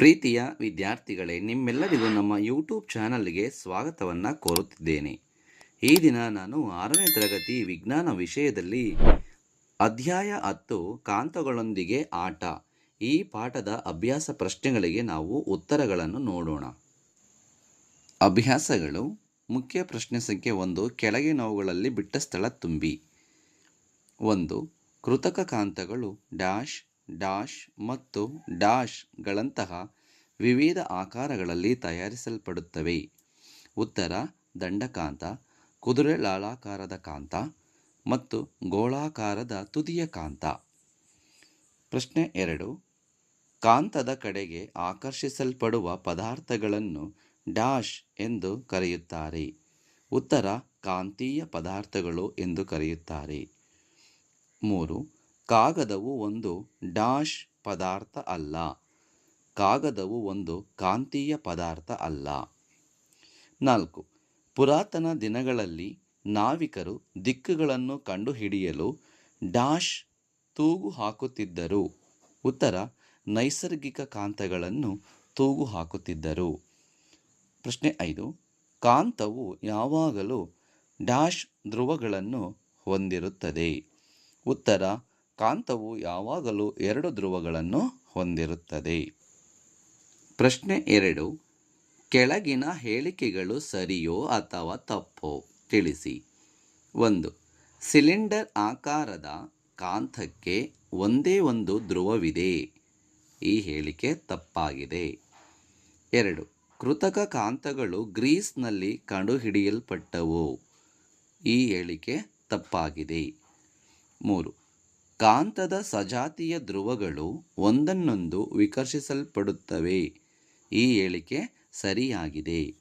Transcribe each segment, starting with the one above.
ಪ್ರೀತಿಯ ವಿದ್ಯಾರ್ಥಿಗಳೇ, ನಿಮ್ಮೆಲ್ಲರಿಗೂ ನಮ್ಮ ಯೂಟ್ಯೂಬ್ ಚಾನಲ್ಗೆ ಸ್ವಾಗತವನ್ನು ಕೋರುತ್ತಿದ್ದೇನೆ. ಈ ದಿನ ನಾನು ಆರನೇ ತರಗತಿ ವಿಜ್ಞಾನ ವಿಷಯದಲ್ಲಿ ಅಧ್ಯಾಯ ಹತ್ತು, ಕಾಂತಗಳೊಂದಿಗೆ ಆಟ. ಈ ಪಾಠದ ಅಭ್ಯಾಸ ಪ್ರಶ್ನೆಗಳಿಗೆ ನಾವು ಉತ್ತರಗಳನ್ನು ನೋಡೋಣ. ಅಭ್ಯಾಸಗಳು, ಮುಖ್ಯ ಪ್ರಶ್ನೆ ಸಂಖ್ಯೆ ಒಂದು, ಕೆಳಗೆ ನೋವುಗಳಲ್ಲಿ ಬಿಟ್ಟ ಸ್ಥಳ ತುಂಬಿ. ಒಂದು, ಕೃತಕ ಕಾಂತಗಳು, ಡ್ಯಾಶ್ ಡ್ಯಾಶ್ ಮತ್ತು ಡ್ಯಾಶ್ಗಳಂತಹ ವಿವಿಧ ಆಕಾರಗಳಲ್ಲಿ ತಯಾರಿಸಲ್ಪಡುತ್ತವೆ. ಉತ್ತರ, ದಂಡಕಾಂತ, ಕುದುರೆ ಲಾಳಾಕಾರದ ಕಾಂತ ಮತ್ತು ಗೋಳಾಕಾರದ ತುದಿಯ ಕಾಂತ. ಪ್ರಶ್ನೆ ಎರಡು, ಕಾಂತದ ಕಡೆಗೆ ಆಕರ್ಷಿಸಲ್ಪಡುವ ಪದಾರ್ಥಗಳನ್ನು ಡ್ಯಾಶ್ ಎಂದು ಕರೆಯುತ್ತಾರೆ. ಉತ್ತರ, ಕಾಂತೀಯ ಪದಾರ್ಥಗಳು ಎಂದು ಕರೆಯುತ್ತಾರೆ. ಮೂರು ಕಾಗದವು ಒಂದು ಡ್ಯಾಶ್ ಪದಾರ್ಥ ಅಲ್ಲ. ಕಾಗದವು ಒಂದು ಕಾಂತೀಯ ಪದಾರ್ಥ ಅಲ್ಲ. ನಾಲ್ಕು. ಪುರಾತನ ದಿನಗಳಲ್ಲಿ ನಾವಿಕರು ದಿಕ್ಕುಗಳನ್ನು ಕಂಡುಹಿಡಿಯಲು ಡ್ಯಾಶ್ ತೂಗು ಹಾಕುತ್ತಿದ್ದರು ಉತ್ತರ, ನೈಸರ್ಗಿಕ ಕಾಂತಗಳನ್ನು ತೂಗು ಹಾಕುತ್ತಿದ್ದರು ಪ್ರಶ್ನೆ ಐದು. ಕಾಂತವು ಯಾವಾಗಲೂ ಡ್ಯಾಶ್ ಧ್ರುವಗಳನ್ನು ಹೊಂದಿರುತ್ತದೆ. ಉತ್ತರ ಕಾಂತವು ಯಾವಾಗಲೂ ಎರಡು ಧ್ರುವಗಳನ್ನು ಹೊಂದಿರುತ್ತದೆ. ಪ್ರಶ್ನೆ ಎರಡು, ಕೆಳಗಿನ ಹೇಳಿಕೆಗಳು ಸರಿಯೋ ಅಥವಾ ತಪ್ಪೋ? ತಿಳಿಸಿ. ಒಂದು, ಸಿಲಿಂಡರ್ ಆಕಾರದ ಕಾಂತಕ್ಕೆ ಒಂದೇ ಒಂದು ಧ್ರುವವಿದೆ. ಈ ಹೇಳಿಕೆ ತಪ್ಪಾಗಿದೆ. ಎರಡು, ಕೃತಕ ಕಾಂತಗಳು ಗ್ರೀಸ್ನಲ್ಲಿ ಕಂಡುಹಿಡಿಯಲ್ಪಟ್ಟವು. ಈ ಹೇಳಿಕೆ ತಪ್ಪಾಗಿದೆ. ಮೂರು ಕಾಂತದ ಸಜಾತಿಯ ಧ್ರುವಗಳು ಒಂದನ್ನೊಂದು ವಿಕರ್ಷಿಸಲ್ಪಡುತ್ತವೆ. ಈ ಹೇಳಿಕೆ ಸರಿಯಾಗಿದೆ.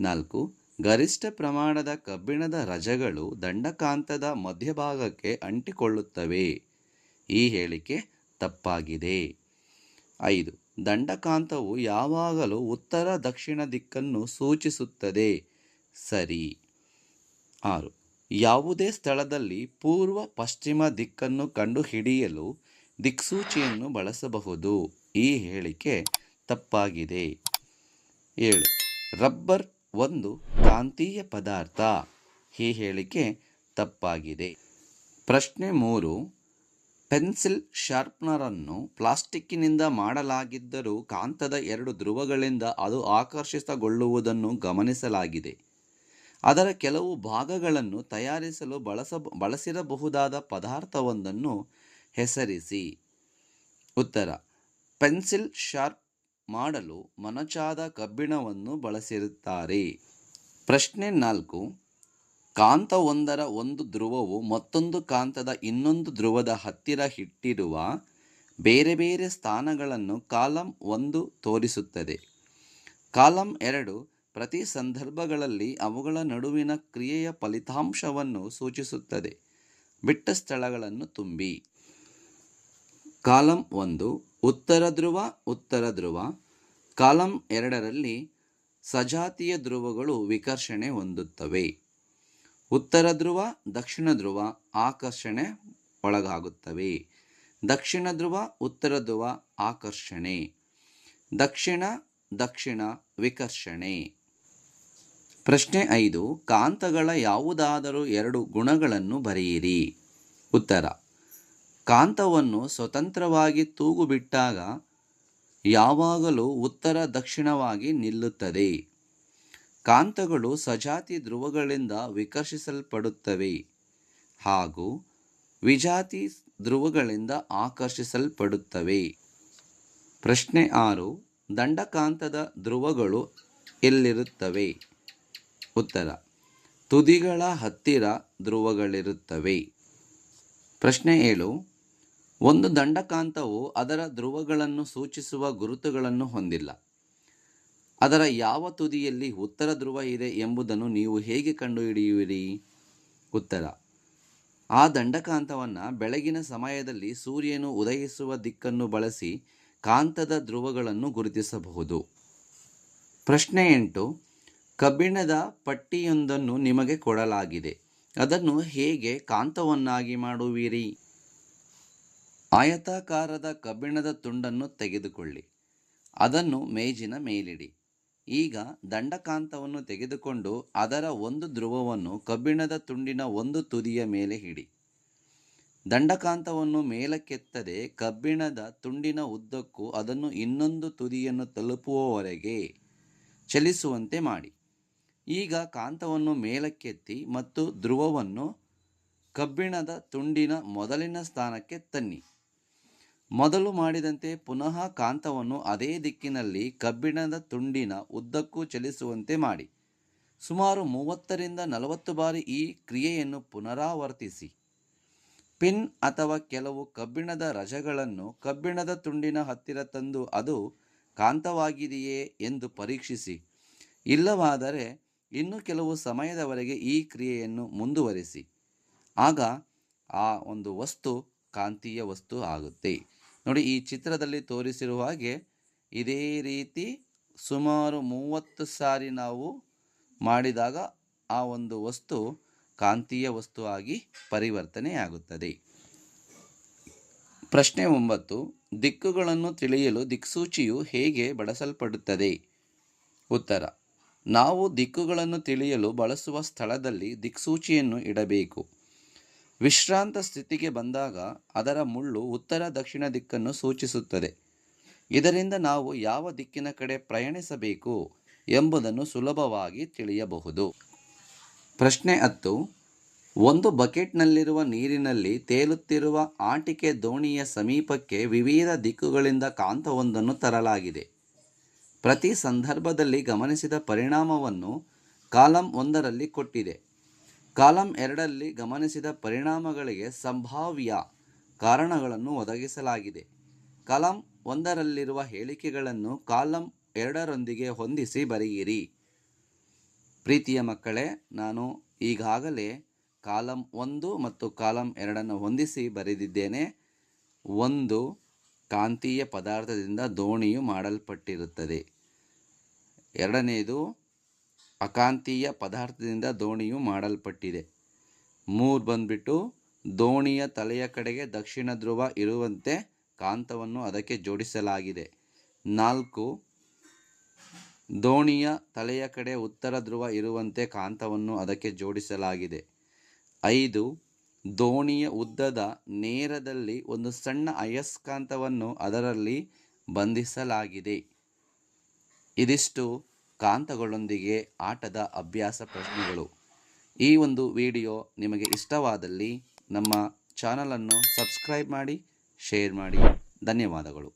ನಾಲ್ಕು, ಗರಿಷ್ಠ ಪ್ರಮಾಣದ ಕಬ್ಬಿಣದ ರಜಗಳು ದಂಡಕಾಂತದ ಮಧ್ಯಭಾಗಕ್ಕೆ ಅಂಟಿಕೊಳ್ಳುತ್ತವೆ. ಈ ಹೇಳಿಕೆ ತಪ್ಪಾಗಿದೆ. ಐದು, ದಂಡಕಾಂತವು ಯಾವಾಗಲೂ ಉತ್ತರ ದಕ್ಷಿಣ ದಿಕ್ಕನ್ನು ಸೂಚಿಸುತ್ತದೆ. ಸರಿ. ಆರು ಯಾವುದೇ ಸ್ಥಳದಲ್ಲಿ ಪೂರ್ವ ಪಶ್ಚಿಮ ದಿಕ್ಕನ್ನು ಕಂಡುಹಿಡಿಯಲು ದಿಕ್ಸೂಚಿಯನ್ನು ಬಳಸಬಹುದು. ಈ ಹೇಳಿಕೆ ತಪ್ಪಾಗಿದೆ. ಏಳು. ರಬ್ಬರ್ ಒಂದು ಕಾಂತೀಯ ಪದಾರ್ಥ. ಈ ಹೇಳಿಕೆ ತಪ್ಪಾಗಿದೆ. ಪ್ರಶ್ನೆ ಮೂರು. ಪೆನ್ಸಿಲ್ ಶಾರ್ಪ್ನರನ್ನು ಪ್ಲಾಸ್ಟಿಕ್ಕಿನಿಂದ ಮಾಡಲಾಗಿದ್ದರೂ ಕಾಂತದ ಎರಡು ಧ್ರುವಗಳಿಂದ ಅದು ಆಕರ್ಷಿತಗೊಳ್ಳುವುದನ್ನು ಗಮನಿಸಲಾಗಿದೆ. ಅದರ ಕೆಲವು ಭಾಗಗಳನ್ನು ತಯಾರಿಸಲು ಬಳಸ, ಬಳಸಿರಬಹುದಾದ ಪದಾರ್ಥವೊಂದನ್ನು ಹೆಸರಿಸಿ. ಉತ್ತರ, ಪೆನ್ಸಿಲ್ ಶಾರ್ಪ್ ಮಾಡಲು ಮೊನಚಾದ ಕಬ್ಬಿಣವನ್ನು ಬಳಸಿರುತ್ತಾರೆ. ಪ್ರಶ್ನೆ ನಾಲ್ಕು, ಕಾಂತವೊಂದರ ಒಂದು ಧ್ರುವವು ಮತ್ತೊಂದು ಕಾಂತದ ಇನ್ನೊಂದು ಧ್ರುವದ ಹತ್ತಿರ ಇಟ್ಟಿರುವ ಬೇರೆ ಬೇರೆ ಸ್ಥಾನಗಳನ್ನು ಕಾಲಂ ಒಂದು ತೋರಿಸುತ್ತದೆ. ಕಾಲಂ ಎರಡು ಪ್ರತಿ ಸಂದರ್ಭಗಳಲ್ಲಿ ಅವುಗಳ ನಡುವಿನ ಕ್ರಿಯೆಯ ಫಲಿತಾಂಶವನ್ನು ಸೂಚಿಸುತ್ತದೆ. ಬಿಟ್ಟ ಸ್ಥಳಗಳನ್ನು ತುಂಬಿ. ಕಾಲಂ ಒಂದು, ಉತ್ತರ ಧ್ರುವ ಉತ್ತರ ಧ್ರುವ. ಕಾಲಂ ಎರಡರಲ್ಲಿ ಸಜಾತಿಯ ಧ್ರುವಗಳು ವಿಕರ್ಷಣೆ ಹೊಂದುತ್ತವೆ. ಉತ್ತರ ಧ್ರುವ, ದಕ್ಷಿಣ ಧ್ರುವ ಆಕರ್ಷಣೆ ಒಳಗಾಗುತ್ತವೆ. ದಕ್ಷಿಣ ಧ್ರುವ, ಉತ್ತರ ಧ್ರುವ ಆಕರ್ಷಣೆ. ದಕ್ಷಿಣ ದಕ್ಷಿಣ ವಿಕರ್ಷಣೆ. ಪ್ರಶ್ನೆ ಐದು, ಕಾಂತಗಳ ಯಾವುದಾದರೂ ಎರಡು ಗುಣಗಳನ್ನು ಬರೆಯಿರಿ. ಉತ್ತರ, ಕಾಂತವನ್ನು ಸ್ವತಂತ್ರವಾಗಿ ತೂಗುಬಿಟ್ಟಾಗ ಯಾವಾಗಲೂ ಉತ್ತರ ದಕ್ಷಿಣವಾಗಿ ನಿಲ್ಲುತ್ತದೆ. ಕಾಂತಗಳು ಸಜಾತಿ ಧ್ರುವಗಳಿಂದ ವಿಕರ್ಷಿಸಲ್ಪಡುತ್ತವೆ ಹಾಗೂ ವಿಜಾತಿ ಧ್ರುವಗಳಿಂದ ಆಕರ್ಷಿಸಲ್ಪಡುತ್ತವೆ. ಪ್ರಶ್ನೆ ಆರು, ದಂಡಕಾಂತದ ಧ್ರುವಗಳು ಎಲ್ಲಿರುತ್ತವೆ? ಉತ್ತರ. ತುದಿಗಳ ಹತ್ತಿರ ಧ್ರುವಗಳಿರುತ್ತವೆ. ಪ್ರಶ್ನೆ ಏಳು. ಒಂದು ದಂಡಕಾಂತವು ಅದರ ಧ್ರುವಗಳನ್ನು ಸೂಚಿಸುವ ಗುರುತುಗಳನ್ನು ಹೊಂದಿಲ್ಲ. ಅದರ ಯಾವ ತುದಿಯಲ್ಲಿ ಉತ್ತರ ಧ್ರುವ ಇದೆ ಎಂಬುದನ್ನು ನೀವು ಹೇಗೆ ಕಂಡುಹಿಡಿಯುವಿರಿ? ಉತ್ತರ. ಆ ದಂಡಕಾಂತವನ್ನು ಬೆಳಗಿನ ಸಮಯದಲ್ಲಿ ಸೂರ್ಯನು ಉದಯಿಸುವ ದಿಕ್ಕನ್ನು ಬಳಸಿ ಕಾಂತದ ಧ್ರುವಗಳನ್ನು ಗುರುತಿಸಬಹುದು. ಪ್ರಶ್ನೆ ಎಂಟು. ಕಬ್ಬಿಣದ ಪಟ್ಟಿಯೊಂದನ್ನು ನಿಮಗೆ ಕೊಡಲಾಗಿದೆ. ಅದನ್ನು ಹೇಗೆ ಕಾಂತವನ್ನಾಗಿ ಮಾಡುವಿರಿ? ಆಯತಾಕಾರದ ಕಬ್ಬಿಣದ ತುಂಡನ್ನು ತೆಗೆದುಕೊಳ್ಳಿ. ಅದನ್ನು ಮೇಜಿನ ಮೇಲಿಡಿ. ಈಗ ದಂಡಕಾಂತವನ್ನು ತೆಗೆದುಕೊಂಡು ಅದರ ಒಂದು ಧ್ರುವವನ್ನು ಕಬ್ಬಿಣದ ತುಂಡಿನ ಒಂದು ತುದಿಯ ಮೇಲೆ ಹಿಡಿ ದಂಡಕಾಂತವನ್ನು ಮೇಲಕ್ಕೆತ್ತದೆ ಕಬ್ಬಿಣದ ತುಂಡಿನ ಉದ್ದಕ್ಕೂ ಅದನ್ನು ಇನ್ನೊಂದು ತುದಿಯನ್ನು ತಲುಪುವವರೆಗೆ ಚಲಿಸುವಂತೆ ಮಾಡಿ. ಈಗ ಕಾಂತವನ್ನು ಮೇಲಕ್ಕೆತ್ತಿ ಮತ್ತು ಧ್ರುವವನ್ನು ಕಬ್ಬಿಣದ ತುಂಡಿನ ಮೊದಲಿನ ಸ್ಥಾನಕ್ಕೆ ತನ್ನಿ. ಮೊದಲು ಮಾಡಿದಂತೆ ಪುನಃ ಕಾಂತವನ್ನು ಅದೇ ದಿಕ್ಕಿನಲ್ಲಿ ಕಬ್ಬಿಣದ ತುಂಡಿನ ಉದ್ದಕ್ಕೂ ಚಲಿಸುವಂತೆ ಮಾಡಿ. ಸುಮಾರು ಮೂವತ್ತರಿಂದ ನಲವತ್ತು ಬಾರಿ ಈ ಕ್ರಿಯೆಯನ್ನು ಪುನರಾವರ್ತಿಸಿ. ಪಿನ್ ಅಥವಾ ಕೆಲವು ಕಬ್ಬಿಣದ ರಜಗಳನ್ನು ಕಬ್ಬಿಣದ ತುಂಡಿನ ಹತ್ತಿರ ತಂದು ಅದು ಕಾಂತವಾಗಿದೆಯೇ ಎಂದು ಪರೀಕ್ಷಿಸಿ. ಇಲ್ಲವಾದರೆ ಇನ್ನು ಕೆಲವು ಸಮಯದವರೆಗೆ ಈ ಕ್ರಿಯೆಯನ್ನು ಮುಂದುವರಿಸಿ. ಆಗ ಆ ಒಂದು ವಸ್ತು ಕಾಂತೀಯ ವಸ್ತು ಆಗುತ್ತೆ. ನೋಡಿ, ಈ ಚಿತ್ರದಲ್ಲಿ ತೋರಿಸಿರುವ ಹಾಗೆ ಇದೇ ರೀತಿ ಸುಮಾರು ಮೂವತ್ತು ಸಾರಿ ನಾವು ಮಾಡಿದಾಗ ಆ ಒಂದು ವಸ್ತು ಕಾಂತೀಯ ವಸ್ತು ಆಗಿ ಪರಿವರ್ತನೆಯಾಗುತ್ತದೆ ಪ್ರಶ್ನೆ ಒಂಬತ್ತು, ದಿಕ್ಕುಗಳನ್ನು ತಿಳಿಯಲು ದಿಕ್ಸೂಚಿಯು ಹೇಗೆ ಬಳಸಲ್ಪಡುತ್ತದೆ? ಉತ್ತರ ನಾವು ದಿಕ್ಕುಗಳನ್ನು ತಿಳಿಯಲು ಬಳಸುವ ಸ್ಥಳದಲ್ಲಿ ದಿಕ್ಸೂಚಿಯನ್ನು ಇಡಬೇಕು. ವಿಶ್ರಾಂತ ಸ್ಥಿತಿಗೆ ಬಂದಾಗ ಅದರ ಮುಳ್ಳು ಉತ್ತರ ದಕ್ಷಿಣ ದಿಕ್ಕನ್ನು ಸೂಚಿಸುತ್ತದೆ. ಇದರಿಂದ ನಾವು ಯಾವ ದಿಕ್ಕಿನ ಕಡೆ ಪ್ರಯಾಣಿಸಬೇಕು ಎಂಬುದನ್ನು ಸುಲಭವಾಗಿ ತಿಳಿಯಬಹುದು. ಪ್ರಶ್ನೆ ಹತ್ತು. ಒಂದು ಬಕೆಟ್ನಲ್ಲಿರುವ ನೀರಿನಲ್ಲಿ ತೇಲುತ್ತಿರುವ ಆಟಿಕೆ ದೋಣಿಯ ಸಮೀಪಕ್ಕೆ ವಿವಿಧ ದಿಕ್ಕುಗಳಿಂದ ಕಾಂತವೊಂದನ್ನು ತರಲಾಗಿದೆ. ಪ್ರತಿ ಸಂದರ್ಭದಲ್ಲಿ ಗಮನಿಸಿದ ಪರಿಣಾಮವನ್ನು ಕಾಲಂ ಒಂದರಲ್ಲಿ ಕೊಟ್ಟಿದೆ. ಕಾಲಂ ಎರಡರಲ್ಲಿ ಗಮನಿಸಿದ ಪರಿಣಾಮಗಳಿಗೆ ಸಂಭಾವ್ಯ ಕಾರಣಗಳನ್ನು ಒದಗಿಸಲಾಗಿದೆ. ಕಾಲಂ ಒಂದರಲ್ಲಿರುವ ಹೇಳಿಕೆಗಳನ್ನು ಕಾಲಂ ಎರಡರೊಂದಿಗೆ ಹೊಂದಿಸಿ ಬರೆಯಿರಿ. ಪ್ರೀತಿಯ ಮಕ್ಕಳೇ, ನಾನು ಈಗಾಗಲೇ ಕಾಲಂ ಒಂದು ಮತ್ತು ಕಾಲಂ ಎರಡನ್ನು ಹೊಂದಿಸಿ ಬರೆದಿದ್ದೇನೆ. ಒಂದು ಕಾಂತೀಯ ಪದಾರ್ಥದಿಂದ ದೋಣಿಯು ಮಾಡಲ್ಪಟ್ಟಿರುತ್ತದೆ. ಎರಡನೆಯದು ಅಕಾಂತೀಯ ಪದಾರ್ಥದಿಂದ ದೋಣಿಯು ಮಾಡಲ್ಪಟ್ಟಿದೆ. ಮೂರು ಬಂದ್ಬಿಟ್ಟು, ದೋಣಿಯ ತಲೆಯ ಕಡೆಗೆ ದಕ್ಷಿಣ ಧ್ರುವ ಇರುವಂತೆ ಕಾಂತವನ್ನು ಅದಕ್ಕೆ ಜೋಡಿಸಲಾಗಿದೆ. ನಾಲ್ಕು, ದೋಣಿಯ ತಲೆಯ ಕಡೆ ಉತ್ತರ ಧ್ರುವ ಇರುವಂತೆ ಕಾಂತವನ್ನು ಅದಕ್ಕೆ ಜೋಡಿಸಲಾಗಿದೆ. ಐದು ದೋಣಿಯ ಉದ್ದದ ನೇರದಲ್ಲಿ ಒಂದು ಸಣ್ಣ ಅಯಸ್ಕಾಂತವನ್ನು ಅದರಲ್ಲಿ ಬಂಧಿಸಲಾಗಿದೆ. ಇದಿಷ್ಟು ಕಾಂತಗಳೊಂದಿಗೆ ಆಟದ ಅಭ್ಯಾಸ ಪ್ರಶ್ನೆಗಳು. ಈ ಒಂದು ವಿಡಿಯೋ ನಿಮಗೆ ಇಷ್ಟವಾದಲ್ಲಿ ನಮ್ಮ ಚಾನಲನ್ನು ಸಬ್ಸ್ಕ್ರೈಬ್ ಮಾಡಿ, ಶೇರ್ ಮಾಡಿ. ಧನ್ಯವಾದಗಳು.